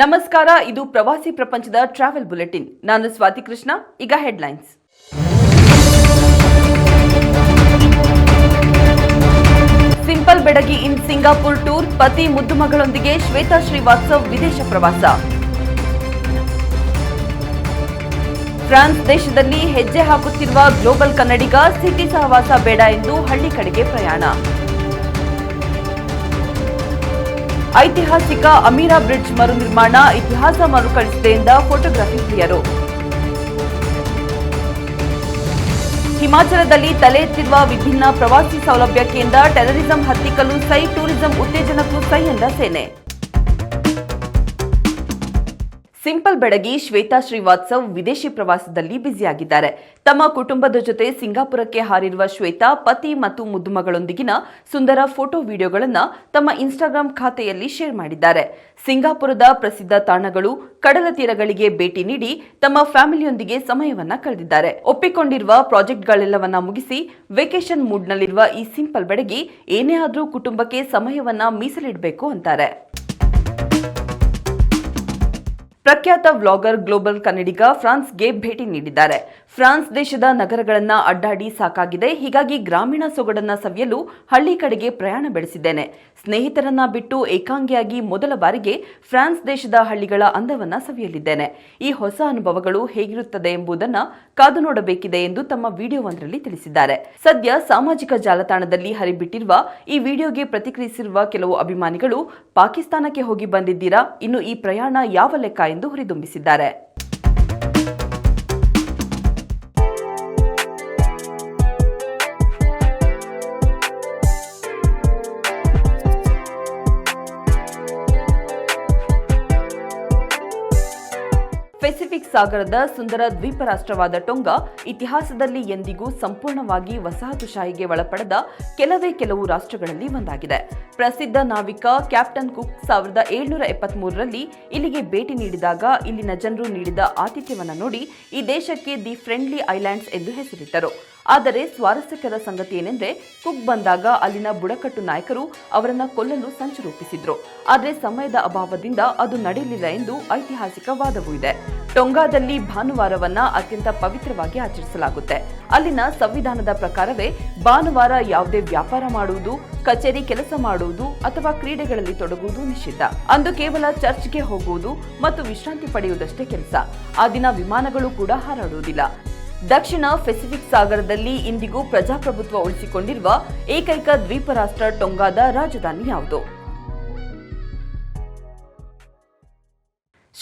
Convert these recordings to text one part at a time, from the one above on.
ನಮಸ್ಕಾರ, ಇದು ಪ್ರವಾಸಿ ಪ್ರಪಂಚದ ಟ್ರಾವೆಲ್ ಬುಲೆಟಿನ್ ನಾನು ಸ್ವಾತಿ ಕೃಷ್ಣ, ಈಗ ಹೆಡ್ಲೈನ್ಸ್ ಸಿಂಪಲ್ ಬೆಡಗಿ ಇನ್ ಸಿಂಗಾಪುರ್ ಟೂರ್ ಪತಿ ಮುದ್ದು ಮಗಳೊಂದಿಗೆ ಶ್ವೇತಾ ಶ್ರೀವಾತ್ಸವ್ ವಿದೇಶ ಪ್ರವಾಸ. ಫ್ರಾನ್ಸ್ ದೇಶದಲ್ಲಿ ಹೆಜ್ಜೆ ಹಾಕುತ್ತಿರುವ ಗ್ಲೋಬಲ್ ಕನ್ನಡಿಗ ಸಿಟಿ ಸಹವಾಸ ಬೇಡ ಎಂದು ಹಳ್ಳಿ ಕಡೆಗೆ ಪ್ರಯಾಣ. ಐತಿಹಾಸಿಕ ಅಮೀರಾ ಬ್ರಿಡ್ಜ್ ಮರು ನಿರ್ಮಾಣ ಇತಿಹಾಸ ಮರುಕಳಿಸಿದೆಯಿಂದ ಫೋಟೋಗ್ರಫಿ ಪ್ರಿಯರು ಹಿಮಾಚಲದಲ್ಲಿ ತಲೆ ಎತ್ತಿರುವ ವಿಭಿನ್ನ ಪ್ರವಾಸಿ ಸೌಲಭ್ಯ ಕೇಂದ್ರ ಟೆರರಿಸಂ ಹತ್ತಿಕ್ಕಲು ಸೈ ಟೂರಿಸಂ ಉತ್ತೇಜನಕ್ಕೂ ಸೈ ಎಂದ ಸೇನೆ. ಸಿಂಪಲ್ ಬೆಡಗಿ ಶ್ವೇತಾ ಶ್ರೀವಾತ್ಸವ್ ವಿದೇಶಿ ಪ್ರವಾಸದಲ್ಲಿ ಬ್ಯುಸಿಯಾಗಿದ್ದಾರೆ. ತಮ್ಮ ಕುಟುಂಬದ ಜೊತೆ ಸಿಂಗಾಪುರಕ್ಕೆ ಹಾರಿರುವ ಶ್ವೇತಾ, ಪತಿ ಮತ್ತು ಮುದ್ದುಮಗಳೊಂದಿಗಿನ ಸುಂದರ ಫೋಟೋ ವಿಡಿಯೋಗಳನ್ನು ತಮ್ಮ ಇನ್ಸ್ಟಾಗ್ರಾಂ ಖಾತೆಯಲ್ಲಿ ಶೇರ್ ಮಾಡಿದ್ದಾರೆ. ಸಿಂಗಾಪುರದ ಪ್ರಸಿದ್ಧ ತಾಣಗಳು ಕಡಲ ತೀರಗಳಿಗೆ ಭೇಟಿ ನೀಡಿ ತಮ್ಮ ಫ್ಯಾಮಿಲಿಯೊಂದಿಗೆ ಸಮಯವನ್ನ ಕಳೆದಿದ್ದಾರೆ. ಒಪ್ಪಿಕೊಂಡಿರುವ ಪ್ರಾಜೆಕ್ಟ್ಗಳೆಲ್ಲವನ್ನ ಮುಗಿಸಿ ವೆಕೇಶನ್ ಮೂಡ್ನಲ್ಲಿರುವ ಈ ಸಿಂಪಲ್ ಬೆಡಗಿ ಏನೇ ಆದರೂ ಕುಟುಂಬಕ್ಕೆ ಸಮಯವನ್ನ ಮೀಸಲಿಡಬೇಕು ಅಂತಾರೆ. ಪ್ರಖ್ಯಾತ ವ್ಲಾಗರ್ ಗ್ಲೋಬಲ್ ಕನ್ನಡಿಗ ಫ್ರಾನ್ಸ್ಗೆ ಭೇಟಿ ನೀಡಿದ್ದಾರೆ. ಫ್ರಾನ್ಸ್ ದೇಶದ ನಗರಗಳನ್ನ ಅಡ್ಡಾಡಿ ಸಾಕಾಗಿದೆ. ಹೀಗಾಗಿ ಗ್ರಾಮೀಣ ಸೊಗಡನ್ನ ಸವಿಯಲು ಹಳ್ಳಿ ಕಡೆಗೆ ಪ್ರಯಾಣ ಬೆಳೆಸಿದ್ದೇನೆ. ಸ್ನೇಹಿತರನ್ನ ಬಿಟ್ಟು ಏಕಾಂಗಿಯಾಗಿ ಮೊದಲ ಬಾರಿಗೆ ಫ್ರಾನ್ಸ್ ದೇಶದ ಹಳ್ಳಿಗಳ ಅಂದವನ್ನ ಸವಿಯಲಿದ್ದೇನೆ. ಈ ಹೊಸ ಅನುಭವಗಳು ಹೇಗಿರುತ್ತದೆ ಎಂಬುದನ್ನ ಕಾದು ನೋಡಬೇಕಿದೆ ಎಂದು ತಮ್ಮ ವಿಡಿಯೋವೊಂದರಲ್ಲಿ ತಿಳಿಸಿದ್ದಾರೆ. ಸದ್ಯ ಸಾಮಾಜಿಕ ಜಾಲತಾಣದಲ್ಲಿ ಹರಿಬಿಟ್ಟಿರುವ ಈ ವಿಡಿಯೋಗೆ ಪ್ರತಿಕ್ರಿಯಿಸಿರುವ ಕೆಲವು ಅಭಿಮಾನಿಗಳು, ಪಾಕಿಸ್ತಾನಕ್ಕೆ ಹೋಗಿ ಬಂದಿದ್ದೀರಾ? ಇನ್ನು ಈ ಪ್ರಯಾಣ ಯಾವ ಲೆಕ್ಕ? ಎಂದು ಹುರಿದುಂಬಿಸಿದ್ದಾರೆ. ಪೆಸಿಫಿಕ್ ಸಾಗರದ ಸುಂದರ ದ್ವೀಪ ರಾಷ್ಟ್ರವಾದ ಟೊಂಗ ಇತಿಹಾಸದಲ್ಲಿ ಎಂದಿಗೂ ಸಂಪೂರ್ಣವಾಗಿ ವಸಾಹತುಶಾಹಿಗೆ ಒಳಪಡದ ಕೆಲವೇ ಕೆಲವು ರಾಷ್ಟ್ರಗಳಲ್ಲಿ ಒಂದಾಗಿದೆ. ಪ್ರಸಿದ್ಧ ನಾವಿಕ ಕ್ಯಾಪ್ಟನ್ ಕುಕ್ ಸಾವಿರದ ಏಳ್ನೂರ ಎಪ್ಪತ್ಮೂರರಲ್ಲಿ ಇಲ್ಲಿಗೆ ಭೇಟಿ ನೀಡಿದಾಗ ಇಲ್ಲಿನ ಜನರು ನೀಡಿದ ಆತಿಥ್ಯವನ್ನು ನೋಡಿ ಈ ದೇಶಕ್ಕೆ ದಿ ಫ್ರೆಂಡ್ಲಿ ಐಲ್ಯಾಂಡ್ಸ್ ಎಂದು ಹೆಸರಿಟ್ಟರು. ಆದರೆ ಸ್ವಾರಸ್ಯಕರ ಸಂಗತಿ ಏನೆಂದ್ರೆ, ಕುಕ್ ಬಂದಾಗ ಅಲ್ಲಿನ ಬುಡಕಟ್ಟು ನಾಯಕರು ಅವರನ್ನ ಕೊಲ್ಲಲು ಸಂಚು ರೂಪಿಸಿದ್ರು. ಆದರೆ ಸಮಯದ ಅಭಾವದಿಂದ ಅದು ನಡೆಯಲಿಲ್ಲ ಎಂದು ಐತಿಹಾಸಿಕ ವಾದವೂ ಇದೆ. ಟೊಂಗಾದಲ್ಲಿ ಭಾನುವಾರವನ್ನ ಅತ್ಯಂತ ಪವಿತ್ರವಾಗಿ ಆಚರಿಸಲಾಗುತ್ತೆ. ಅಲ್ಲಿನ ಸಂವಿಧಾನದ ಪ್ರಕಾರವೇ ಭಾನುವಾರ ಯಾವುದೇ ವ್ಯಾಪಾರ ಮಾಡುವುದು, ಕಚೇರಿ ಕೆಲಸ ಮಾಡುವುದು ಅಥವಾ ಕ್ರೀಡೆಗಳಲ್ಲಿ ತೊಡಗುವುದು ನಿಷಿದ್ಧ. ಅಂದು ಕೇವಲ ಚರ್ಚ್ಗೆ ಹೋಗುವುದು ಮತ್ತು ವಿಶ್ರಾಂತಿ ಪಡೆಯುವುದಷ್ಟೇ ಕೆಲಸ. ಆ ದಿನ ವಿಮಾನಗಳು ಕೂಡ ಹಾರಾಡುವುದಿಲ್ಲ. ದಕ್ಷಿಣ ಪೆಸಿಫಿಕ್ ಸಾಗರದಲ್ಲಿ ಇಂದಿಗೂ ಪ್ರಜಾಪ್ರಭುತ್ವ ಉಳಿಸಿಕೊಂಡಿರುವ ಏಕೈಕ ದ್ವೀಪ ರಾಷ್ಟ್ರ ಟೊಂಗಾದ ರಾಜಧಾನಿ ಯಾವುದು?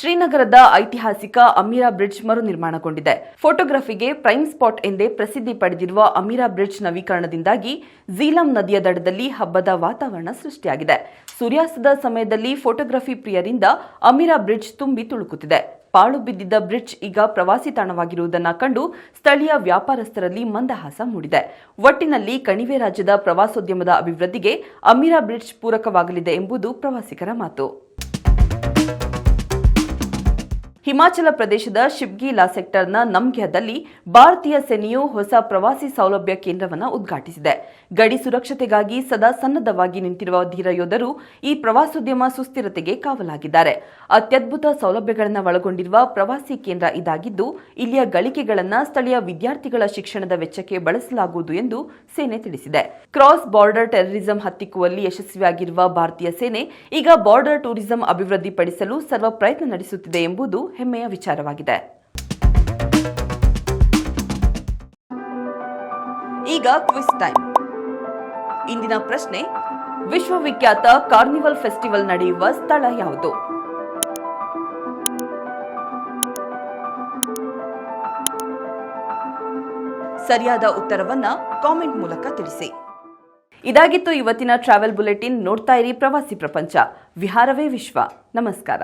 ಶ್ರೀನಗರದ ಐತಿಹಾಸಿಕ ಅಮೀರಾ ಬ್ರಿಡ್ಜ್ ಮರು ನಿರ್ಮಾಣಗೊಂಡಿದೆ. ಫೋಟೋಗ್ರಫಿಗೆ ಪ್ರೈಮ್ ಸ್ಪಾಟ್ ಎಂದೇ ಪ್ರಸಿದ್ಧಿ ಪಡೆದಿರುವ ಅಮೀರಾ ಬ್ರಿಡ್ಜ್ ನವೀಕರಣದಿಂದಾಗಿ ಝೀಲಂ ನದಿಯ ದಡದಲ್ಲಿ ಹಬ್ಬದ ವಾತಾವರಣ ಸೃಷ್ಟಿಯಾಗಿದೆ. ಸೂರ್ಯಾಸ್ತದ ಸಮಯದಲ್ಲಿ ಫೋಟೋಗ್ರಫಿ ಪ್ರಿಯರಿಂದ ಅಮೀರಾ ಬ್ರಿಡ್ಜ್ ತುಂಬಿ ತುಳುಕುತ್ತಿದೆ. ಪಾಳು ಬಿದ್ದಿದ್ದ ಬ್ರಿಡ್ಜ್ ಈಗ ಪ್ರವಾಸಿ ತಾಣವಾಗಿರುವುದನ್ನು ಕಂಡು ಸ್ಥಳೀಯ ವ್ಯಾಪಾರಸ್ಥರಲ್ಲಿ ಮಂದಹಾಸ ಮೂಡಿದೆ. ಒಟ್ಟಿನಲ್ಲಿ ಕಣಿವೆ ರಾಜ್ಯದ ಪ್ರವಾಸೋದ್ಯಮದ ಅಭಿವೃದ್ಧಿಗೆ ಅಮೀರಾ ಬ್ರಿಡ್ಜ್ ಪೂರಕವಾಗಲಿದೆ ಎಂಬುದು ಪ್ರವಾಸಿಗರ ಮಾತು. ಹಿಮಾಚಲ ಪ್ರದೇಶದ ಶಿಬ್ಗಿಲಾ ಸೆಕ್ಟರ್ನ ನಮ್ಗ್ಯಾದಲ್ಲಿ ಭಾರತೀಯ ಸೇನೆಯು ಹೊಸ ಪ್ರವಾಸಿ ಸೌಲಭ್ಯ ಕೇಂದ್ರವನ್ನು ಉದ್ಘಾಟಿಸಿದೆ. ಗಡಿ ಸುರಕ್ಷತೆಗಾಗಿ ಸದಾ ಸನ್ನದ್ಧವಾಗಿ ನಿಂತಿರುವ ಧೀರ ಯೋಧರು ಈ ಪ್ರವಾಸೋದ್ಯಮ ಸುಸ್ಥಿರತೆಗೆ ಕಾವಲಾಗಿದ್ದಾರೆ. ಅತ್ಯದ್ಭುತ ಸೌಲಭ್ಯಗಳನ್ನು ಒಳಗೊಂಡಿರುವ ಪ್ರವಾಸಿ ಕೇಂದ್ರ ಇದಾಗಿದ್ದು, ಇಲ್ಲಿಯ ಗಳಿಕೆಗಳನ್ನು ಸ್ಥಳೀಯ ವಿದ್ಯಾರ್ಥಿಗಳ ಶಿಕ್ಷಣದ ವೆಚ್ಚಕ್ಕೆ ಬಳಸಲಾಗುವುದು ಎಂದು ಸೇನೆ ತಿಳಿಸಿದೆ. ಕ್ರಾಸ್ ಬಾರ್ಡರ್ ಟೆರರಿಸಂ ಹತ್ತಿಕ್ಕುವಲ್ಲಿ ಯಶಸ್ವಿಯಾಗಿರುವ ಭಾರತೀಯ ಸೇನೆ ಈಗ ಬಾರ್ಡರ್ ಟೂರಿಸಂ ಅಭಿವೃದ್ಧಿಪಡಿಸಲು ಸರ್ವ ಪ್ರಯತ್ನ ನಡೆಸುತ್ತಿದೆ ಎಂಬುದು ಹೆಮ್ಮೆಯ ವಿಚಾರವಾಗಿದೆ. ಈಗ ಕ್ವಿಸ್ ಟೈಮ್. ಇಂದಿನ ಪ್ರಶ್ನೆ, ವಿಶ್ವವಿಖ್ಯಾತ ಕಾರ್ನಿವಲ್ ಫೆಸ್ಟಿವಲ್ ನಡೆಯುವ ಸ್ಥಳ ಯಾವುದು? ಸರಿಯಾದ ಉತ್ತರವನ್ನ ಕಾಮೆಂಟ್ ಮೂಲಕ ತಿಳಿಸಿ. ಇದಾಗಿತ್ತು ಇವತ್ತಿನ ಟ್ರಾವೆಲ್ ಬುಲೆಟಿನ್, ನೋಡ್ತಾ ಇರಿ ಪ್ರವಾಸಿ ಪ್ರಪಂಚ. ವಿಹಾರವೇ ವಿಶ್ವ. ನಮಸ್ಕಾರ.